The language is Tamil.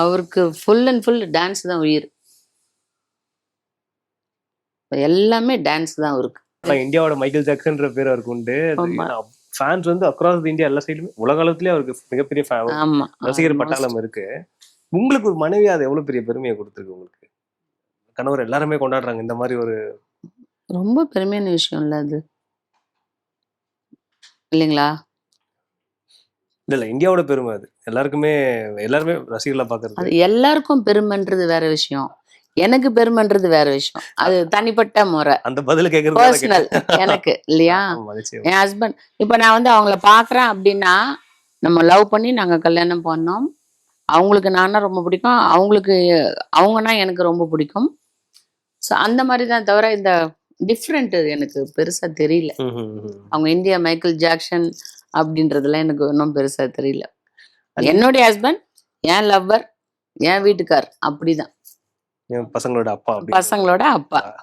அவருக்கு ஃபுல் அண்ட் ஃபுல் டான்ஸ் தான் உயிர். எல்லாமே டான்ஸ் தான் அவருக்கு. ஆனா இந்தியாவோட மைக்கேல் ஜாக்சன்ற பேர் அவருக்கு உண்டு. ஃபேன்ஸ் வந்து அக்ராஸ் இந்தியா எல்லா சைடுமே உலக அளவுலயே அவருக்கு மிகப்பெரிய ரசிகர். பட்டாளம் இருக்கு. உங்களுக்கு ஒரு மனைவி அது எவ்வளவு பெரிய பெருமையை கொடுத்துருக்கு உங்களுக்கு? கணவர் எல்லாருமே கொண்டாடுறாங்க இந்த மாதிரி ஒரு ரொம்ப பெருமையான விஷயம் இல்ல அது. இல்லைங்களா? இல்ல இல்ல இந்தியாவோட பெருமை அது. எல்லாருக்குமே எல்லாருமே ரசிகர்களா அது பாக்குறது எல்லாருக்கும் பெருமைன்றது வேற விஷயம். எனக்கு பெருமைன்றது வேற விஷயம். அது தனிப்பட்ட முறை. அந்த பதில கேக்குறது பர்சனல் எனக்கு இல்லையா? என் ஹஸ்பண்ட் இப்போ நான் வந்து அவங்கள பார்க்குறேன் அப்படின்னா நம்ம லவ் பண்ணி நாங்கள் கல்யாணம் பண்ணோம். அவங்களுக்கு நானா ரொம்ப பிடிக்கும். அவங்களுக்கு அவங்கன்னா எனக்கு ரொம்ப பிடிக்கும். ஸோ அந்த மாதிரி தான் தவிர இந்த டிஃப்ரெண்ட் எனக்கு பெருசாக தெரியல. அவங்க இந்தியா மைக்கேல் ஜாக்சன் அப்படின்றதுலாம் எனக்கு இன்னும் பெருசாக தெரியல. என்னுடைய ஹஸ்பண்ட் என் லவ்வர் என் வீட்டுக்கார் அப்படிதான். பசங்களோட அப்பா பசங்களோட அப்பா.